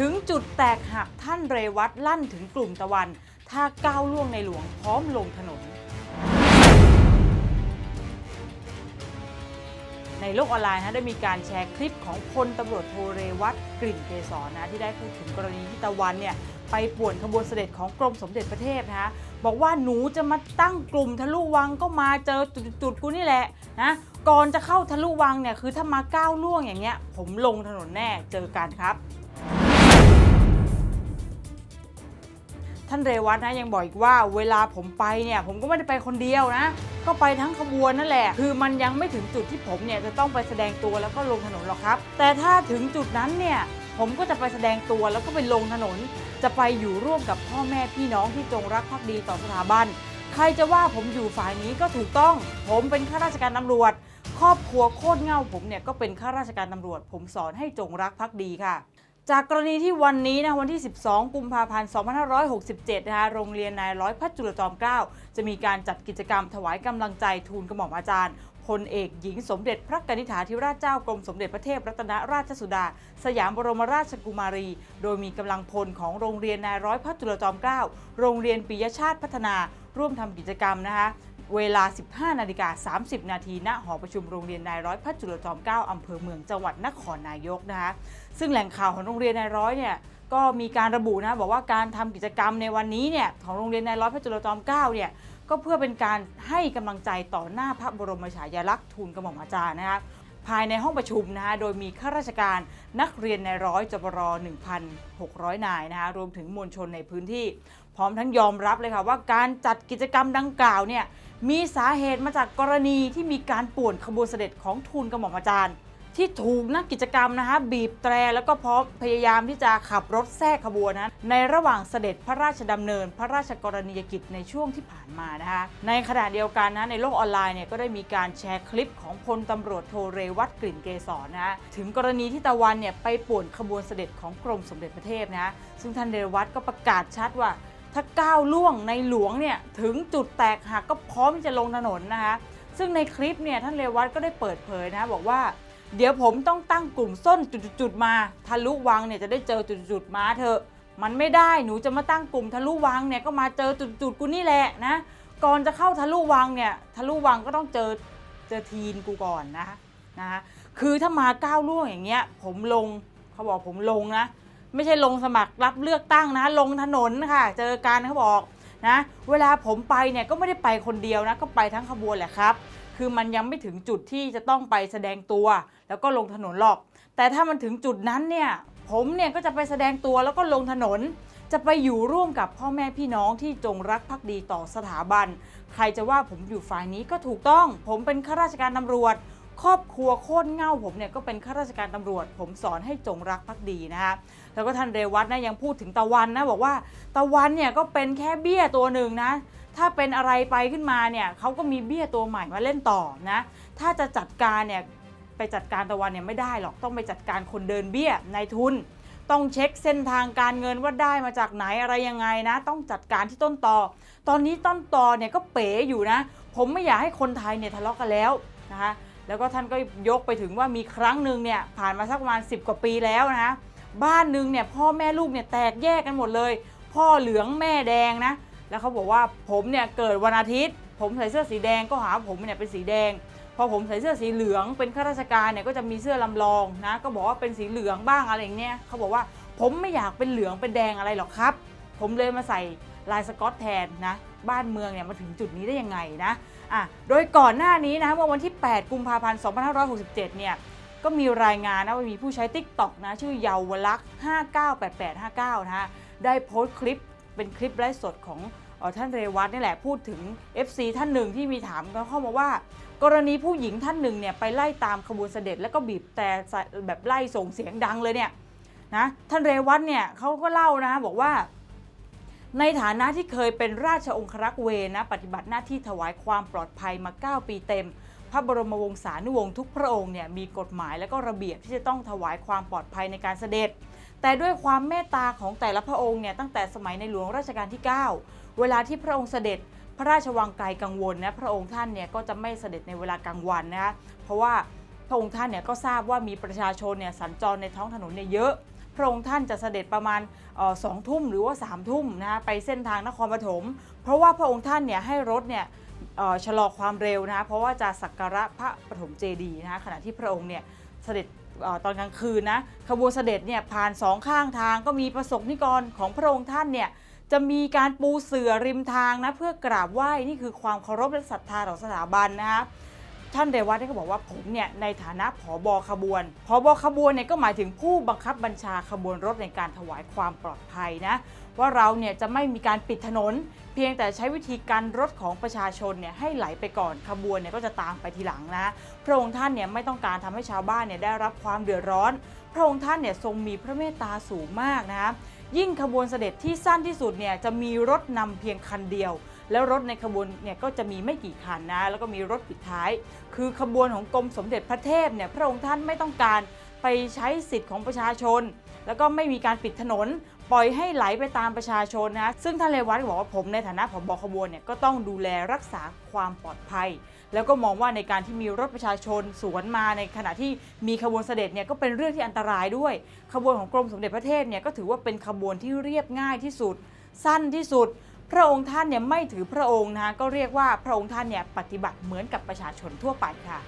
ถึงจุดแตกหักท่านเรวัตลั่นถึงกลุ่มตะวัน ถ้าก้าวล่วงในหลวงพร้อมลงถนน ในโลกออนไลน์นะได้มีการแชร์คลิปของพลตำรวจโทเรวัตกลิ่นเกษรนะที่ได้พูดถึงกรณีที่ตะวันเนี่ยไปป่วนขบวนเสด็จของกรมสมเด็จพระเทพนะคะบอกว่าหนูจะมาตั้งกลุ่มทะลุวังก็มาเจอจุดๆกูนี่แหละนะก่อนจะเข้าทะลุวังเนี่ยคือถ้ามาก้าวล่วงอย่างเงี้ย ผมลงถนนแน่เจอกันครับ ท่านเรวัตนะยังบอกอีกว่าเวลาผมไปเนี่ยผมก็ไม่ได้ไปคนเดียวนะ ก็ไปทั้งขบวนนั่นแหละ คือมันยังไม่ถึงจุดที่ผมเนี่ยจะต้องไปแสดงตัวแล้วก็ลงถนนหรอกครับ แต่ถ้าถึงจุดนั้นเนี่ยผมก็จะไปแสดงตัวแล้วก็ไปลงถนน จะไปอยู่ร่วมกับพ่อแม่พี่น้องที่จงรักภักดีต่อสถาบัน ใครจะว่าผมอยู่ฝ่ายนี้ก็ถูกต้อง ผมเป็นข้าราชการตำรวจ ครอบครัวโคตรเง่าผมเนี่ยก็เป็นข้าราชการตำรวจ ผมสอนให้จงรักภักดีค่ะ จากกรณีที่วันนี้นะวันที่ 12 กุมภาพันธ์ 2567 นะคะโรงเรียนนายร้อยพระจุลจอมเกล้าจะมีการจัดกิจกรรมถวายกำลังใจทูลกระหม่อมอาจารย์พลเอกหญิงสมเด็จพระกนิษฐาธิราชเจ้ากรมสมเด็จพระเทพรัตนราชสุดา สยามบรมราชกุมารี โดยมีกำลังพลของโรงเรียนนายร้อยพระจุลจอมเกล้าโรงเรียนปิยชาติพัฒนาร่วมทำกิจกรรมนะคะ เวลา 15 นาฬิกา 30 นาทีณหอประชุมโรงเรียนนายร้อยพระจุลจอมเกล้าอำเภอเมืองจังหวัดนครนายกนะคะซึ่งแหล่งข่าวของโรงเรียนนายร้อยเนี่ยก็มีการระบุนะบอกว่าการทำกิจกรรมในวันนี้เนี่ยของโรงเรียนนายร้อยพระจุลจอมเกล้าเนี่ยก็เพื่อเป็นการให้กำลังใจต่อหน้าพระบรมฉายาลักษณ์ทูลกระหม่อมอาจารย์นะคะ ภายในห้องประชุมนะคะโดยมีข้าราชการนักเรียนในร้อยจบร1,600 นายนะคะรวมถึงมวลชนในพื้นที่ พร้อมทั้งยอมรับเลยค่ะว่าการจัดกิจกรรมดังกล่าวเนี่ยมีสาเหตุมาจากกรณีที่มีการป่วนขบวนเสด็จของทูลกระหม่อมอาจารย์ ที่ถูกนักกิจกรรมนะคะ บีบแตรแล้วก็พร้อมพยายามที่จะขับรถแทรกขบวนนะในระหว่างเสด็จพระราชดำเนิน พระราชกรณียกิจในช่วงที่ผ่านมานะคะ ในขณะเดียวกันนะในโลกออนไลน์เนี่ยก็ได้มีการแชร์คลิปของพลตำรวจโทเรวัตกลิ่นเกษรนะถึงกรณีที่ตะวันเนี่ยไปป่วนขบวนเสด็จของกรมสมเด็จพระเทพนะซึ่งท่านเรวัตก็ประกาศชัดว่าถ้าก้าวล่วงในหลวงเนี่ยถึงจุดแตกหักก็พร้อมที่จะลงถนนนะคะซึ่งในคลิปเนี่ยท่านเรวัตก็ได้เปิดเผยนะบอกว่า เดี๋ยวผมต้องตั้งกลุ่มส้นจุดๆมาทะลุวังเนี่ยจะได้เจอจุดๆมาเถอะ มันไม่ได้หนูจะมาตั้งกลุ่มทะลุวังเนี่ยก็มาเจอจุดๆกูนี่แหละนะก่อนจะเข้าทะลุวังเนี่ยทะลุวังก็ต้องเจอเจอทีนกูก่อนนะนะคะคือถ้ามาก้าวล่วงอย่างเงี้ย ผมลงเขาบอกผมลงนะไม่ใช่ลงสมัครรับเลือกตั้งนะ ลงถนนค่ะ เจอกันเขาบอกนะ เวลาผมไปเนี่ยก็ไม่ได้ไปคนเดียวนะ ก็ไปทั้งขบวนแหละครับ คือมันยังไม่ถึงจุดที่จะต้องไปแสดงตัว แล้วก็ลงถนนหรอก แต่ถ้ามันถึงจุดนั้นเนี่ยผมเนี่ยก็จะไปแสดงตัวแล้วก็ลงถนน จะไปอยู่ร่วมกับพ่อแม่พี่น้องที่จงรักภักดีต่อสถาบัน ใครจะว่าผมอยู่ฝ่ายนี้ก็ถูกต้อง ผมเป็นข้าราชการตำรวจ ครอบครัวโคตรเง่าผมเนี่ยก็เป็นข้าราชการตำรวจ ผมสอนให้จงรักภักดีนะคะแล้วก็ท่านเรวัตนะยังพูดถึงตะวันนะบอกว่าตะวันเนี่ยก็เป็นแค่เบี้ยตัวหนึ่งนะ ถ้าเป็นอะไรไปขึ้นมาเนี่ยเขาก็มีเบี้ยตัวใหม่มาเล่นต่อนะ ถ้าจะจัดการเนี่ยไปจัดการตะวันเนี่ยไม่ได้หรอกต้องไปจัดการคนเดินเบี้ยนายทุน ต้องเช็คเส้นทางการเงินว่าได้มาจากไหนอะไรยังไงนะ ต้องจัดการที่ต้นตอตอนนี้ต้นตอเนี่ยก็เป๋อยู่นะ ผมไม่อยากให้คนไทยเนี่ยทะเลาะกันแล้วนะคะแล้วก็ท่านก็ยกไปถึงว่ามีครั้งหนึ่งเนี่ยผ่านมาสักประมาณ 10 กว่าปีแล้วนะบ้านหนึ่งเนี่ยพ่อแม่ลูกเนี่ยแตกแยกกันหมดเลย พ่อเหลืองแม่แดงนะ แล้วเขาบอกว่าผมเนี่ยเกิดวันอาทิตย์ ผมใส่เสื้อสีแดงก็หาว่าผมเนี่ยเป็นสีแดง พอผมใส่เสื้อสีเหลืองเป็นข้าราชการเนี่ยก็จะมีเสื้อลำลองนะก็บอกว่าเป็นสีเหลืองบ้างอะไรอย่างเงี้ยเขาบอกว่าผมไม่อยากเป็นเหลืองเป็นแดงอะไรหรอกครับ ผมเลยมาใส่ลายสก๊อตแทนนะบ้านเมืองเนี่ยมาถึงจุดนี้ได้ยังไงนะอะโดยก่อนหน้านี้นะเมื่อวันที่ 8 กุมภาพันธ์ 2567 เนี่ยก็มีรายงานนะว่ามีผู้ใช้ Tik t o อกนะชื่อเยาวลักษ์598859 นะฮะได้โพสต์คลิปเป็นคลิปไลฟ์สดของ ท่านเรวัตนี่แหละพูดถึง FC ท่านหนึ่งที่มีถามกันเข้ามาว่า กรณีผู้หญิงท่านหนึ่งเนี่ยไปไล่ตามขบวนเสด็จแล้วก็บีบแต่แบบไล่ส่งเสียงดังเลยเนี่ยนะท่านเรวัตเนี่ยเขาก็เล่านะบอกว่า ในฐานะที่เคยเป็นราชองครักษ์เวนะปฏิบัติหน้าที่ถวายความปลอดภัยมา 9 ปีเต็ม พระบรมวงศานุวงศ์ทุกพระองค์เนี่ยมีกฎหมายและก็ระเบียบที่จะต้องถวายความปลอดภัยในการเสด็จ แต่ด้วยความเมตตาของแต่ละพระองค์เนี่ยตั้งแต่สมัยในหลวงรัชกาลที่ 9 เวลาที่พระองค์เสด็จพระราชวังไกลกังวลนะพระองค์ท่านเนี่ยก็จะไม่เสด็จในเวลากลางวันนะคะเพราะว่าพระองค์ท่านเนี่ยก็ทราบว่ามีประชาชนเนี่ยสัญจรในท้องถนนเนี่ยเยอะ พระองค์ท่านจะเสด็จประมาณออสองทุ่มหรือว่า3ามทุ่มนะไปเส้นทางนครปฐมเพราะว่าพระองค์ท่านเนี่ยให้รถเนี่ยชะลอความเร็วนะเพราะว่าจะสักการะพระปฐมเจดีย์นะขณะที่พระองค์เนี่ย เสด็จอตอนกลางคืนนะขบวนเสด็จเนี่ยผ่านสองข้างทางก็มีประสบนิกรของพระองค์ท่านเนี่ยจะมีการปูเสื่อริมทางนะเพื่อกราบไหว้นี่คือความเคารพและศรัทธาต่อสถาบันนะคะท่านเรวัตเนี่ยก็บอกว่าผมเนี่ยในฐานะผอบอขบวนผอบอขบวนเนี่ยก็หมายถึงผู้บังคับบัญชาขบวนรถในการถวายความปลอดภัยนะว่าเราเนี่ยจะไม่มีการปิดถนน เพียงแต่ใช้วิธีการรถของประชาชนเนี่ยให้ไหลไปก่อนขบวนเนี่ยก็จะตามไปทีหลังนะพระองค์ท่านเนี่ยไม่ต้องการทำให้ชาวบ้านเนี่ยได้รับความเดือดร้อน พระองค์ท่านเนี่ยทรงมีพระเมตตาสูงมากนะคะยิ่งขบวนเสด็จที่สั้นที่สุดเนี่ยจะมีรถนำเพียงคันเดียว แล้วรถในขบวนเนี่ยก็จะมีไม่กี่คันนะแล้วก็มีรถปิดท้าย คือขบวนของกรมสมเด็จพระเทพเนี่ยพระองค์ท่านไม่ต้องการไปใช้สิทธิ์ของประชาชน แล้วก็ไม่มีการปิดถนน ปล่อยให้ไหลไปตามประชาชนนะซึ่งท่านเลวัตบอกว่าผมในฐานะผบขบวนเนี่ยก็ต้องดูแลรักษาความปลอดภัย แล้วก็มองว่าในการที่มีรถประชาชนสวนมาในขณะที่มีขบวนเสด็จเนี่ยก็เป็นเรื่องที่อันตรายด้วย ขบวนของกรมสมเด็จพระเทพเนี่ยก็ถือว่าเป็นขบวนที่เรียบง่ายที่สุด สั้นที่สุด พระองค์ท่านเนี่ยไม่ถือพระองค์นะก็เรียกว่าพระองค์ท่านเนี่ยปฏิบัติเหมือนกับประชาชนทั่วไปค่ะ